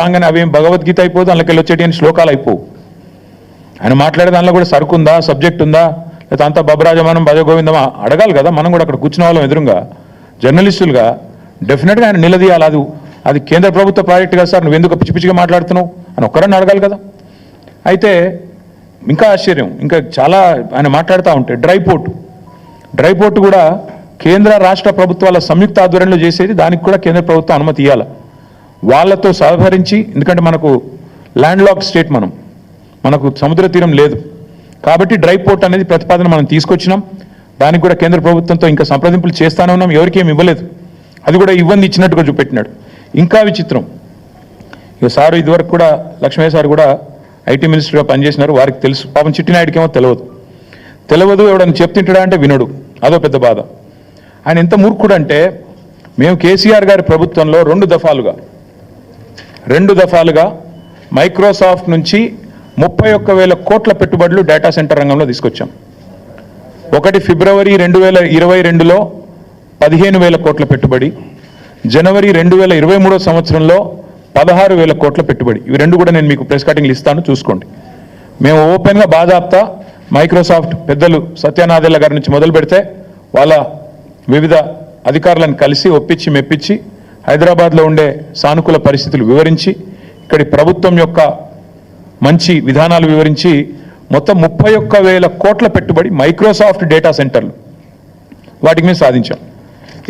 రాగానే అవేం భగవద్గీత అయిపోదు అందులోకి వచ్చేటి శ్లోకాలు అయిపోవు. ఆయన మాట్లాడే దానిలో కూడా సరుకు ఉందా సబ్జెక్ట్ ఉందా లేదా అంతా బబరాజమానం భజగోవిందమా అడగాలి కదా మనం కూడా అక్కడ కూర్చున్న వాళ్ళం ఎదురుగా. జర్నలిస్టులుగా డెఫినెట్గా ఆయన నిలదీయాలి అది అది కేంద్ర ప్రభుత్వ ప్రాజెక్ట్ కదా సార్ నువ్వు ఎందుకు పిచ్చి పిచ్చిగా మాట్లాడుతున్నావు? అని ఒక్కరన్నా అడగాలి కదా. అయితే ఇంకా ఆశ్చర్యం ఇంకా చాలా ఆయన మాట్లాడుతూ ఉంటే డ్రై పోర్ట్. డ్రై పోర్ట్ కూడా కేంద్ర రాష్ట్ర ప్రభుత్వాల సంయుక్త ఆధ్వర్యంలో చేసేది దానికి కూడా కేంద్ర ప్రభుత్వం అనుమతి ఇవ్వాలి వాళ్ళతో సహకరించి ఎందుకంటే మనకు ల్యాండ్ లాక్ స్టేట్ మనం. మనకు సముద్ర తీరం లేదు. కాబట్టి డ్రై పోర్ట్ అనేది ప్రతిపాదన మనం తీసుకొచ్చినాం. దానికి కూడా కేంద్ర ప్రభుత్వంతో ఇంకా సంప్రదింపులు చేస్తానే ఉన్నాం. ఎవరికి ఇవ్వలేదు. అది కూడా ఇవ్వంది ఇచ్చినట్టుగా చూపెట్టినాడు. ఇంకా విచిత్రం. ఇక సారు ఇదివరకు కూడా లక్ష్మయ్య సార్ కూడా ఐటీ మినిస్టర్గా పనిచేసినారు. వారికి తెలుసు. పాపం చిట్టినాయుడికి ఏమో తెలియదు తెలియదు ఎవడని చెప్తుంటాడా అంటే వినడు. అదో పెద్ద బాధ. ఆయన ఎంత మూర్ఖుడు అంటే మేము కేసీఆర్ గారి ప్రభుత్వంలో రెండు దఫాలుగా రెండు దఫాలుగా మైక్రోసాఫ్ట్ నుంచి ముప్పై ఒక్క వేల కోట్ల పెట్టుబడులు డేటా సెంటర్ రంగంలో తీసుకొచ్చాం. ఒకటి ఫిబ్రవరి రెండు వేల ఇరవై రెండులో పదిహేను వేల కోట్ల పెట్టుబడి జనవరి రెండు వేల ఇరవై మూడో సంవత్సరంలో పదహారు వేల కోట్ల పెట్టుబడి. ఇవి రెండు కూడా నేను మీకు ప్రెస్ కటింగ్లు ఇస్తాను చూసుకోండి. మేము ఓపెన్గా బాధాప్తా మైక్రోసాఫ్ట్ పెద్దలు సత్యనాథెల్ల గారి నుంచి మొదలు పెడితే వాళ్ళ వివిధ అధికారులను కలిసి ఒప్పించి మెప్పించి హైదరాబాద్లో ఉండే సానుకూల పరిస్థితులు వివరించి ఇక్కడి ప్రభుత్వం యొక్క మంచి విధానాలు వివరించి మొత్తం ముప్పై ఒక్క వేల కోట్ల పెట్టుబడి మైక్రోసాఫ్ట్ డేటా సెంటర్లు వాటికి మేము సాధించాం.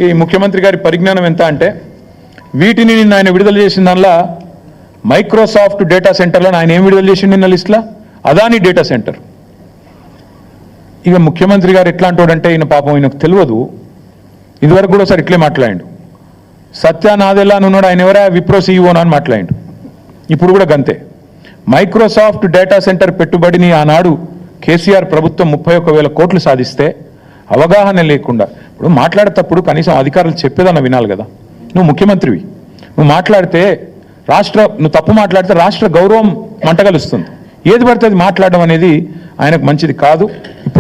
ఈ ముఖ్యమంత్రి గారి పరిజ్ఞానం ఎంత అంటే వీటిని నిన్న ఆయన విడుదల చేసిన దానిలో మైక్రోసాఫ్ట్ డేటా సెంటర్లను ఆయన ఏం విడుదల చేసిండు నిన్న లిస్ట్లో? Adani data centre. ఇక ముఖ్యమంత్రి గారు ఎట్లాంటోడంటే ఈయన పాపం ఈయనకు తెలియదు. ఇదివరకు కూడా ఒకసారి ఇట్లే మాట్లాడండు. సత్యానాదెల్లా అని ఉన్నాడు ఆయన ఎవరా? విప్రో సీఈఓ అని మాట్లాడిండు. ఇప్పుడు కూడా గంతే. మైక్రోసాఫ్ట్ డేటా సెంటర్ పెట్టుబడిని ఆనాడు కేసీఆర్ ప్రభుత్వం ముప్పై ఒక్క వేల కోట్లు సాధిస్తే అవగాహన లేకుండా ఇప్పుడు మాట్లాడేటప్పుడు కనీసం అధికారులు చెప్పేదన్న వినాలి కదా. నువ్వు ముఖ్యమంత్రివి. నువ్వు మాట్లాడితే రాష్ట్ర నువ్వు తప్పు మాట్లాడితే రాష్ట్ర గౌరవం మంటగలుస్తుంది ఏది పడితే అది మాట్లాడడం అనేది ఆయనకు మంచిది కాదు.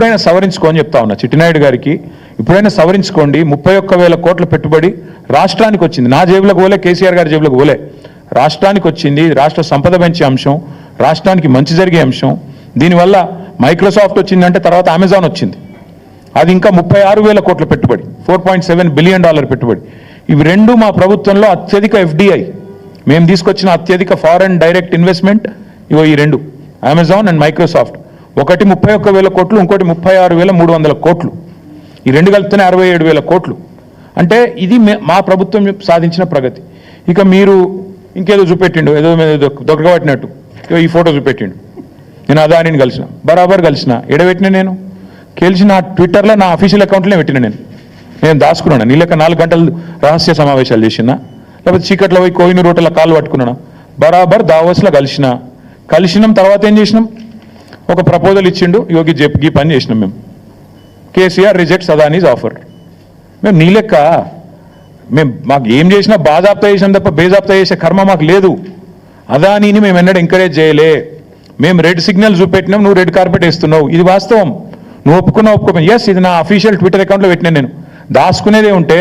ఇప్పుడైనా సవరించుకో అని చెప్తా ఉన్నా. చిట్టినాయుడు గారికి ఇప్పుడైనా సవరించుకోండి. ముప్పై ఒక్క వేల కోట్ల పెట్టుబడి రాష్ట్రానికి వచ్చింది. నా జేబులకు పోలే కేసీఆర్ గారి జేబులకు పోలే. రాష్ట్రానికి వచ్చింది రాష్ట్ర సంపద పెంచే అంశం రాష్ట్రానికి మంచి జరిగే అంశం. దీనివల్ల మైక్రోసాఫ్ట్ వచ్చిందంటే తర్వాత అమెజాన్ వచ్చింది. అది ఇంకా ముప్పై ఆరు వేల కోట్ల పెట్టుబడి four point seven billion dollar పెట్టుబడి. ఇవి రెండు మా ప్రభుత్వంలో అత్యధిక ఎఫ్డిఐ. మేము తీసుకొచ్చిన అత్యధిక ఫారెన్ డైరెక్ట్ ఇన్వెస్ట్మెంట్ ఇవో ఈ రెండు అమెజాన్ అండ్ మైక్రోసాఫ్ట్. ఒకటి ముప్పై ఒక్క వేల కోట్లు ఇంకోటి ముప్పై ఆరు వేల మూడు వందల కోట్లు. ఈ రెండు కలిపితేనే అరవై ఏడు వేల కోట్లు. అంటే ఇది మే- మా ప్రభుత్వం సాధించిన ప్రగతి. ఇక మీరు ఇంకేదో చూపెట్టిండు ఏదో దొరకబట్టినట్టు. ఈ ఫోటో చూపెట్టిండు. నేను అదానిని కలిసిన బరాబర్ కలిసిన ఎడబెట్టిన నేను. కలిసి నా ట్విట్టర్లో నా అఫీషియల్ అకౌంట్లోనే పెట్టిన నేను. నేను దాచుకున్నాను? నీ లెక్క నాలుగు గంటలు రహస్య సమావేశాలు చేసిన లేకపోతే చీకట్లో పోయి కోయిన రోడ్ల కాలు పట్టుకున్నాను? బరాబర్ దావోస్లో కలిసిన. కలిసినాం తర్వాత ఏం చేసినాం? ఒక ప్రపోజల్ ఇచ్చిండు యోగి చెప్పి ఈ పని చేసినాం మేము. కేసీఆర్ రిజెక్ట్స్ అదానీస్ ఆఫర్ మేము నీ లెక్క మేము మాకు ఏం చేసినా బాజాప్తా చేసినాం తప్ప బేజాప్తా చేసే కర్మ మాకు లేదు. అదానీని మేము ఎన్నడూ ఎంకరేజ్ చేయలే. మేము రెడ్ సిగ్నల్ చూపెట్టినాం నువ్వు రెడ్ కార్పెట్ వేస్తున్నావు. ఇది వాస్తవం. నువ్వు ఒప్పుకున్నా ఒప్పుకో ఎస్ ఇది నా అఫీషియల్ ట్విట్టర్ అకౌంట్లో పెట్టినా నేను. దాచుకునేదే ఉంటే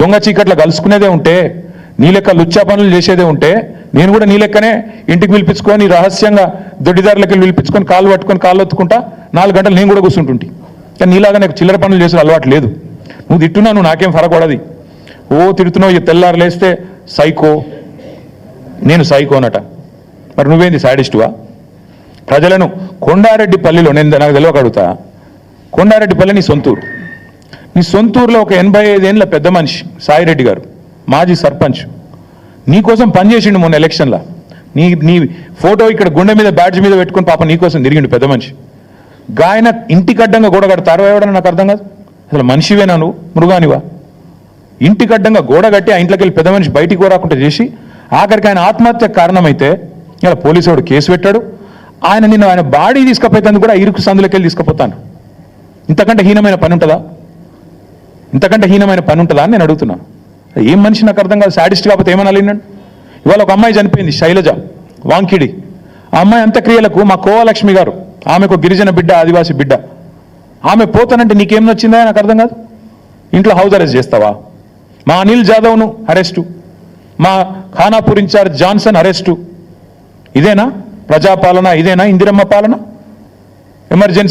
దొంగ చీకట్లో కలుసుకునేదే ఉంటే నీ లెక్క లుచ్చా పనులు చేసేదే ఉంటే నేను కూడా నీ లెక్కనే ఇంటికి పిలిపించుకొని రహస్యంగా దొడ్డిదారులకి పిలిపించుకొని కాళ్ళు పట్టుకొని కాళ్ళు ఒత్తుకుంటా నాలుగు గంటలు నేను కూడా కూర్చుంటుంటి. కానీ నీలాగా నాకు చిల్లర పనులు చేసే అలవాటు లేదు. నువ్వు తిట్టున్నా నువ్వు నాకేం ఫరకూడదు. ఓ తిడుతున్నావు ఇక తెల్లారు లేస్తే సైకో. నేను సైకోనట మరి నువ్వేంది సాడిస్టువా? ప్రజలను కొండారెడ్డి పల్లిలో నేను నాకు తెలియకడుగుతా కొండారెడ్డి పల్లి నీ సొంతూరు. నీ సొంతూరులో ఒక ఎనభై ఐదేళ్ళ పెద్ద మనిషి సాయిరెడ్డి గారు. మాజీ సర్పంచ్. నీకోసం పనిచేసిండు మొన్న ఎలక్షన్లో. నీ నీ ఫోటో ఇక్కడ గుండె మీద బ్యాడ్జ్ మీద పెట్టుకుని పాప నీకోసం తిరిగిండు పెద్ద మనిషి. గాయన ఇంటికి అడ్డంగా గోడ కడతారో ఎవడని నాకు అర్థం కాదు. అసలు మనిషివేనా నువ్వు? మృగానివా? ఇంటికి అడ్డంగా గోడ కట్టి ఆ ఇంట్లోకి వెళ్ళి పెద్ద మనిషి బయటికి కోరాకుండా చేసి ఆఖరికి ఆయన ఆత్మహత్య కారణమైతే ఇలా పోలీసు వాడు కేసు పెట్టాడు. ఆయన నిన్న ఆయన బాడీ తీసుకుపోయేందుకు కూడా ఇరుకు సందులోకి వెళ్ళి తీసుకుపోతాను. ఇంతకంటే హీనమైన పని ఉంటుందా? ఇంతకంటే హీనమైన పని ఉంటుందా అని నేను అడుగుతున్నాను. ఏం మనిషి నాకు అర్థం కాదు సాడిస్ట్ కాకపోతే ఏమనాలి నేను? ఇవాళ ఒక అమ్మాయి చనిపోయింది శైలజ వాంకిడి. ఆ అమ్మాయి అంత్యక్రియలకు మా కోవలక్ష్మి గారు ఆమెకు ఒక గిరిజన బిడ్డ ఆదివాసి బిడ్డ. ఆమె పోతానంటే నీకేం నచ్చిందా నాకు అర్థం కాదు? ఇంట్లో హౌస్ అరెస్ట్ చేస్తావా? మా అనిల్ జాదవ్ను అరెస్టు మా ఖానాపూర్ ఇన్ఛార్జ్ జాన్సన్ అరెస్టు ఇదేనా? ప్రజాపాలన ఇదేనా? ఇందిరమ్మ పాలన? ఎమర్జెన్సీ